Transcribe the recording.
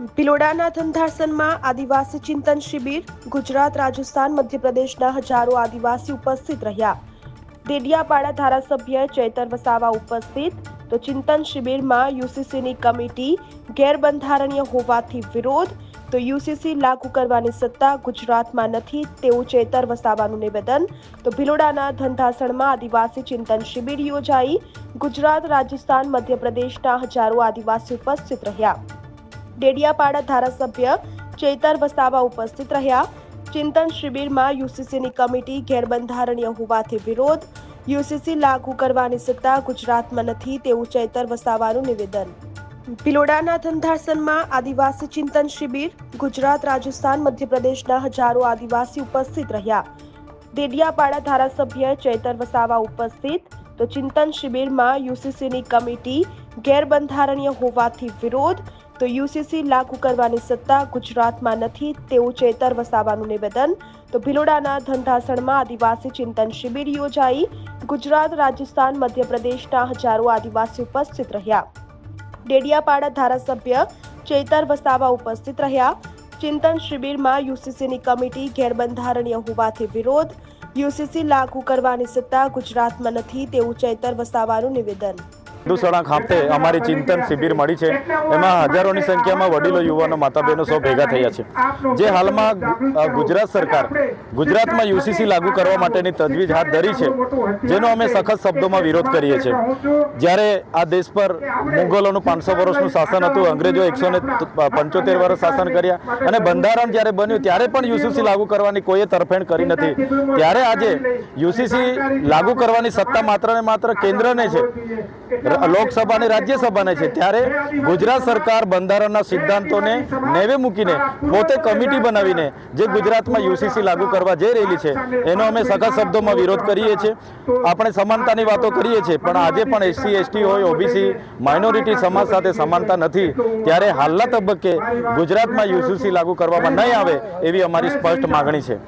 ભિલોડાના ધંધાસનમાં આદિવાસી ચિંતન શિબિર, ગુજરાત, રાજસ્થાન, મધ્યપ્રદેશના હજારો આદિવાસી ઉપસ્થિત રહ્યા. દેડિયાપાડા ધારાસભ્ય ચૈતર વસાવા ઉપસ્થિત. તો ચિંતન શિબિરમાં યુસીસીની કમિટી ગેરબંધારણીય હોવાથી વિરોધ. તો યુસીસી લાગુ કરવાની સત્તા ગુજરાતમાં નથી તેવું ચેતર વસાવાનું નિવેદન. તો ભિલોડાના ધંધાસણમાં આદિવાસી ચિંતન શિબિર યોજાઈ. ગુજરાત, રાજસ્થાન, મધ્યપ્રદેશના હજારો આદિવાસી ઉપસ્થિત રહ્યા. ડેડિયાપાડા ધારાસભ્ય ચેતર વસાવા ઉપસ્થિત રહ્યા. ચિંતન શિબિરમાં યુસીસીની કમિટી ગેરબંધારણીય હોવાથી વિરોધ. યુસીસી લાગુ કરવાની સત્તા ગુજરાતમાં નથી તેવું ચૈતર વસાવાનું નિવેદન. ભિલોડાના ધંધાસનમાં આદિવાસી ચિંતન શિબિર, ગુજરાત, રાજસ્થાન, મધ્યપ્રદેશના હજારો આદિવાસી ઉપસ્થિત રહ્યા. દેડિયાપાડા ધારાસભ્ય ચૈતર વસાવા ઉપસ્થિત. તો ચિંતન શિબિરમાં યુસીસીની કમિટી ગેરબંધારણીય હોવાથી વિરોધ. તો યુસીસી લાગુ કરવાની સત્તા ગુજરાતમાં નથી, તેવું ચેતર વસાવાનું નિવેદન. તો ભિલોડાના ધંધાસણમાં આદિવાસી ચિંતન શિબિર યોજાઈ. ગુજરાત, રાજસ્થાન, મધ્યપ્રદેશના હજારો આદિવાસી ઉપસ્થિત રહ્યા. ડેડિયાપાડા ધારાસભ્ય ચેતર વસાવા ઉપસ્થિત રહ્યા. ચિંતન શિબિરમાં યુસીસીની કમિટી ગેરબંધારણીય હોવાથી વિરોધ. યુસીસી લાગુ કરવાની સત્તા ગુજરાતમાં નથી, તેવું ચેતર વસાવાનું નિવેદન. દુસણા ખાતે અમારી ચિંતન શિબિર મળી છે. એમાં હજારોની સંખ્યામાં વડીલો, યુવાનો માતા બહેનો સૌ ભેગા થયા છે. જે હાલમાં ગુજરાત સરકાર ગુજરાતમાં યુસીસી લાગુ કરવા માટેની તજવીજ હાથ ધરી છે, જેનો અમે સખત શબ્દોમાં વિરોધ કરીએ છીએ. જ્યારે આ દેશ પર મુગલોનું પાંચસો વર્ષનું શાસન હતું, અંગ્રેજો એકસો ને પંચોતેર વર્ષ શાસન કર્યા અને બંધારણ જ્યારે બન્યું, ત્યારે પણ યુસીસી લાગુ કરવાની કોઈએ તરફેણ કરી નથી. ત્યારે આજે યુસીસી લાગુ કરવાની સત્તા માત્ર ને માત્ર કેન્દ્રને છે. લોકસભા અને રાજ્યસભાને છે, ત્યારે ગુજરાત સરકાર બંધારણના સિદ્ધાંતોને નેવે મૂકીને પોતે કમિટી બનાવીને જે ગુજરાતમાં યુસીસી લાગુ કરવા જઈ રહેલી છે, એનો અમે સખત શબ્દોમાં વિરોધ કરીએ છીએ. આપણે સમાનતાની વાતો કરીએ છીએ, પણ આજે પણ એસસી, એસટી હોય, ઓબીસી, માઇનોરિટી સમાજ સાથે સમાનતા નથી, ત્યારે હાલના તબક્કે ગુજરાતમાં યુસીસી લાગુ કરવામાં નહીં આવે એવી અમારી સ્પષ્ટ માગણી છે.